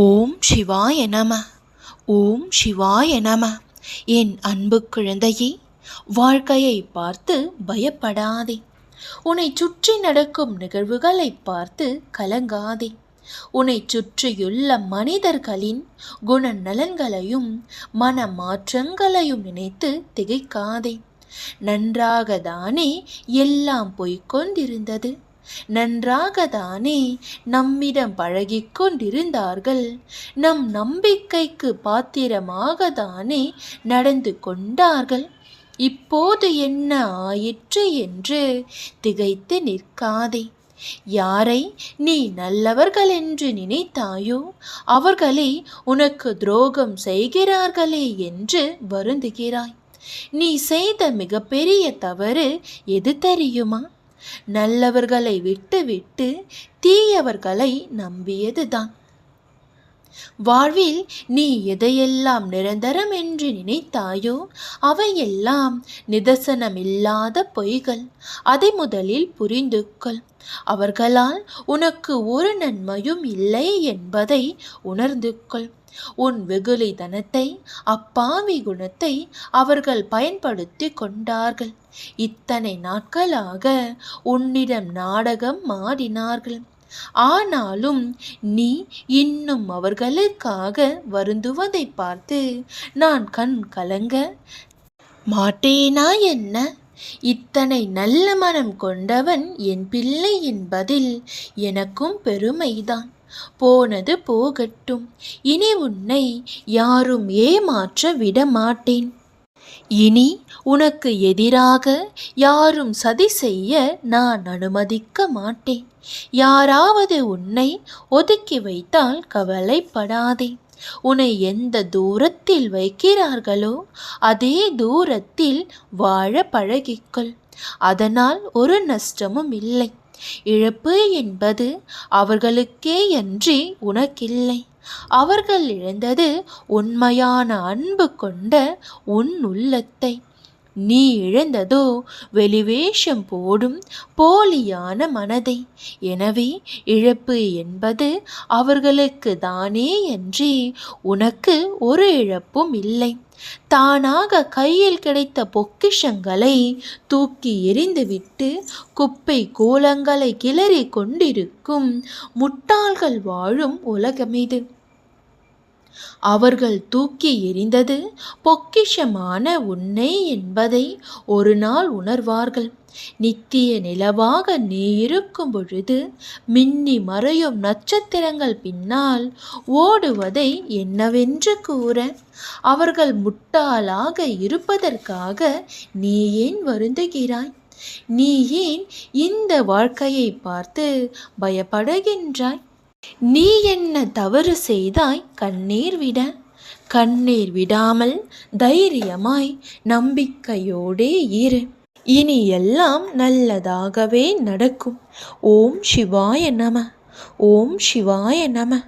ஓம் சிவாய நம. ஓம் சிவாய நம. என் அன்பு குழந்தையே வாழ்க்கையை பார்த்து பயப்படாதே. உன்னை சுற்றி நடக்கும் நிகழ்வுகளை பார்த்து கலங்காதே. உன்னை சுற்றியுள்ள மனிதர்களின் குணநலன்களையும் மன மாற்றங்களையும் நினைத்து திகைக்காதே. நன்றாகதானே எல்லாம் போய்க்கொண்டிருந்தது. நன்றாகத்தானே நம்மிடம் பழகிக் கொண்டிருந்தார்கள் நம் நம்பிக்கைக்கு பாத்திரமாகத்தானே நடந்து கொண்டார்கள். இப்போது என்ன ஆயிற்று என்று திகைத்து நிற்காதே. யாரை நீ நல்லவர்கள் என்று நினைத்தாயோ அவர்களே உனக்கு துரோகம் செய்கிறார்களே என்று வருந்துகிறாய். நீ செய்த மிகப்பெரிய தவறு எது தெரியுமா? நல்லவர்களை விட்டுவிட்டு தீயவர்களை நம்பியதுதான். வாழ்வில் நீ எதையெல்லாம் நிரந்தரம் என்று நினைத்தாயோ அவையெல்லாம் நிதர்சனமில்லாத பொய்கள். அதை முதலில் புரிந்து கொள். அவர்களால் உனக்கு ஒரு நன்மையும் இல்லை என்பதை உணர்ந்து கொள். உன் வெகுளி தனத்தை அப்பாவி குணத்தை அவர்கள் பயன்படுத்தி கொண்டார்கள். இத்தனை நாட்களாக உன்னிடம் நாடகம் மாடினார்கள் ஆனாலும் நீ இன்னும் அவர்களுக்காக வருந்துவதை பார்த்து நான் கண் கலங்க மாட்டேனா என்ன? இத்தனை நல்ல மனம் கொண்டவன் என் பிள்ளை என்பதில் எனக்கும் பெருமைதான். போனது போகட்டும். இனி உன்னை யாரும் ஏமாற்ற விட மாட்டேன் இனி உனக்கு எதிராக யாரும் சதி செய்ய நான் அனுமதிக்க மாட்டேன். யாராவது உன்னை ஒதுக்கி வைத்தால் கவலைப்படாதே. உன்னை எந்த தூரத்தில் வைக்கிறார்களோ அதே தூரத்தில் வாழ பழகிக்கொள். அதனால் ஒரு நஷ்டமும் இல்லை. இழப்பு என்பது அவர்களுக்கே அன்றி உனக்கில்லை. அவர்கள் இழந்தது உண்மையான அன்பு கொண்ட உன் உள்ளத்தை. நீ இழந்ததோ வெளிவேஷம் போடும் போலியான மனதை. எனவே இழப்பு என்பது அவர்களுக்கு தானே என்று உனக்கு ஒரு இழப்பும் இல்லை. தானாக கையில் கிடைத்த பொக்கிஷங்களை தூக்கி எறிந்துவிட்டு குப்பை கோலங்களை கிளறி கொண்டிருக்கும் முட்டாள்கள் வாழும் உலகமிது. அவர்கள் தூக்கி எறிந்தது பொக்கிஷமான உன்னை என்பதை ஒரு நாள் உணர்வார்கள். நித்திய நிலவாக நீ இருக்கும் பொழுது மின்னி மறையும் நட்சத்திரங்கள் பின்னால் ஓடுவதை என்னவென்று கூற. அவர்கள் முட்டாளாக இருப்பதற்காக நீ ஏன் வருந்துகிறாய்? நீ ஏன் இந்த வாழ்க்கையை பார்த்து பயப்படுகின்றாய்? நீ என்ன தவறு செய்தாய் கண்ணீர் விட? கண்ணீர் விடாமல் தைரியமாய் நம்பிக்கையோடே இரு. இனி எல்லாம் நல்லதாகவே நடக்கும். ஓம் சிவாய நம. ஓம் சிவாய நம.